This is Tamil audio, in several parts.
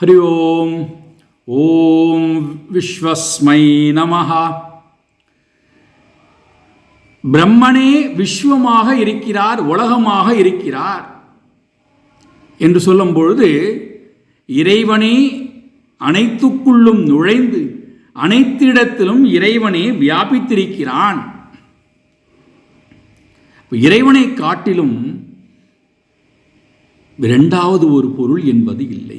हरि ओम ओम विश्वस्मै நமஹ பிரம்மனே விஸ்வமாக இருக்கிறார் உலகமாக இருக்கிறார் என்று சொல்லும் பொழுது இறைவனே அனைத்துக்குள்ளும் நுழைந்து அனைத்திடத்திலும் இறைவனே வியாபித்திருக்கிறான் இப்போ இறைவனை காட்டிலும் இரண்டாவது ஒரு பொருள் என்பது இல்லை.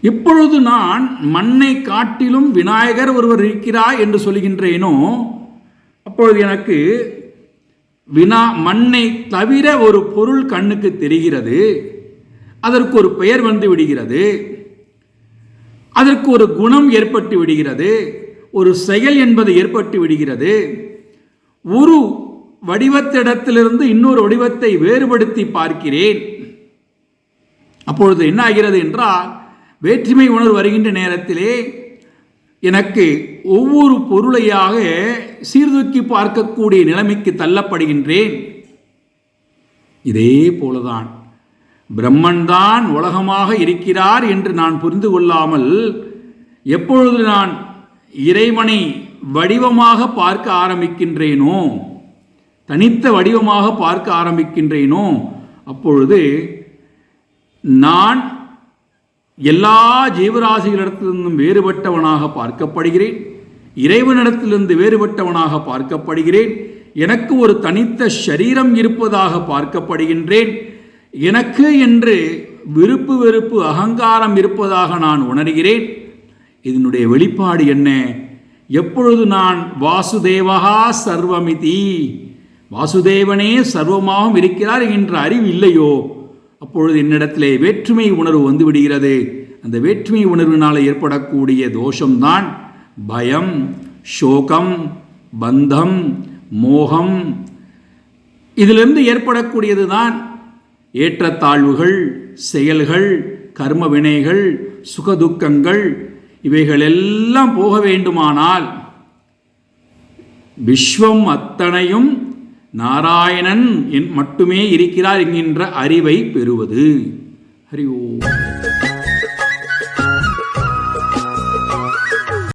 எப்பொழுது நான் மண்ணை காட்டிலும் விநாயகர் ஒருவர் இருக்கிறார் என்று சொல்கின்றேனோ அப்பொழுது எனக்கு வினா மண்ணை தவிர ஒரு பொருள் கண்ணுக்கு தெரிகிறது. அதற்கு ஒரு பெயர் வந்து விடுகிறது. அதற்கு ஒரு குணம் ஏற்பட்டு விடுகிறது. ஒரு செயல் என்பது ஏற்பட்டு விடுகிறது. ஒரு வடிவத்திடத்திலிருந்து இன்னொரு வடிவத்தை வேறுபடுத்தி பார்க்கிறேன். அப்பொழுது என்ன ஆகிறது என்றால் வேற்றுமை உணர்வு வருகின்ற நேரத்திலே எனக்கு ஒவ்வொரு பொருளையாக சீர்தூக்கி பார்க்கக்கூடிய நிலைமைக்கு தள்ளப்படுகின்றேன். இதே போலதான் பிரம்மன்தான் உலகமாக இருக்கிறார் என்று நான் புரிந்து கொள்ளாமல் எப்பொழுது நான் இறைவனை வடிவமாக பார்க்க ஆரம்பிக்கின்றேனோ தனித்த வடிவமாக பார்க்க ஆரம்பிக்கின்றேனோ அப்பொழுது நான் எல்லா ஜீவராசிகளிடத்திலிருந்தும் வேறுபட்டவனாக பார்க்கப்படுகிறேன் இறைவனிடத்திலிருந்து வேறுபட்டவனாக பார்க்கப்படுகிறேன் எனக்கு ஒரு தனித்த சரீரம் இருப்பதாக பார்க்கப்படுகின்றேன் எனக்கு என்று விருப்பு வெறுப்பு அகங்காரம் இருப்பதாக நான் உணர்கிறேன். இதனுடைய வெளிப்பாடு என்ன? எப்பொழுது நான் வாசுதேவகா சர்வமிதி. வாசுதேவனே சர்வமாகவும் இருக்கிறார் என்ற அறிவு இல்லையோ? அப்பொழுது என்னிடத்திலே வேற்றுமை உணர்வு வந்துவிடுகிறது. அந்த வேற்றுமை உணர்வினால் ஏற்படக்கூடிய தோஷம்தான் பயம் சோகம் பந்தம் மோகம். இதிலிருந்து ஏற்படக்கூடியது தான் ஏற்றத்தாழ்வுகள் செயல்கள் கர்ம வினைகள் சுகதுக்கங்கள் இவைகள் எல்லாம் போக வேண்டுமானால் விஸ்வம் அத்தனையும் நாராயணன் என் மட்டுமே இருக்கிறார் என்கின்ற அறிவை பெறுவது. ஹரி ஓம்.